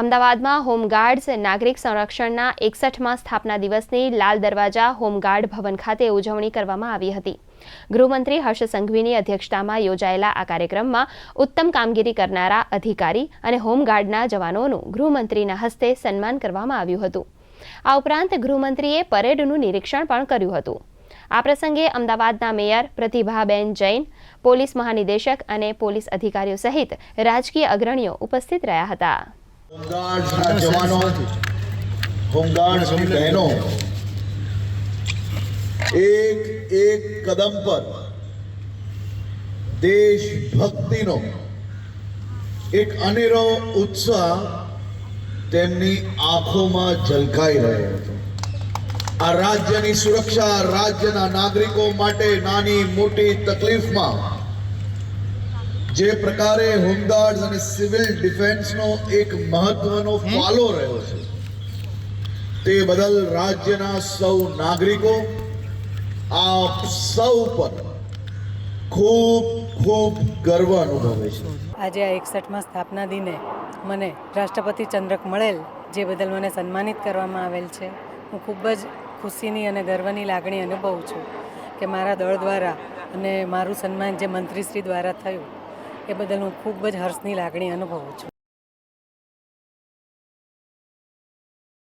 અમદાવાદમાં હોમગાર્ડ્સ નાગરિક સંરક્ષણના એકસઠમાં સ્થાપના દિવસની લાલ દરવાજા હોમગાર્ડ ભવન ખાતે ઉજવણી કરવામાં આવી હતી. ગૃહમંત્રી હર્ષ સંઘવીની અધ્યક્ષતામાં યોજાયેલા આ કાર્યક્રમમાં ઉત્તમ કામગીરી કરનારા અધિકારી અને હોમગાર્ડના જવાનોનું ગૃહમંત્રીના હસ્તે સન્માન કરવામાં આવ્યું હતું. આ ઉપરાંત ગૃહમંત્રીએ પરેડનું નિરીક્ષણ પણ કર્યું હતું. આ પ્રસંગે અમદાવાદના મેયર પ્રતિભાબેન જૈન, પોલીસ મહાનિદેશક અને પોલીસ અધિકારીઓ સહિત રાજકીય અગ્રણીઓ ઉપસ્થિત રહ્યા હતા. બહેનો. એક એક કદમ પર દેશભક્તિનો એક અનેરો ઉત્સાહ તેમની આંખોમાં ઝલકાઈ રહ્યો આ રાજ્યની સુરક્ષા રાજ્યના નાગરિકો માટે નાની મોટી તકલીફમાં જે પ્રકારે હોમગાર્ડ અને સિવિલ ડિફેન્સનો એક મહત્વનો ફાલો રહ્યો છે તે બદલ રાજ્યના સૌ નાગરિકો આપ સૌ પર ખૂબ ખૂબ ગર્વ અનુભવે છે. આજે આ એકસઠમાં સ્થાપના દિને મને રાષ્ટ્રપતિ ચંદ્રક મળેલ જે બદલ મને સન્માનિત કરવામાં આવેલ છે. હું ખૂબ જ ખુશીની અને ગર્વની લાગણી અનુભવું છું કે મારા દળ દ્વારા અને મારું સન્માન જે મંત્રીશ્રી દ્વારા થયું એ બદલ હું ખૂબ જ હર્ષની લાગણી અનુભવું છું.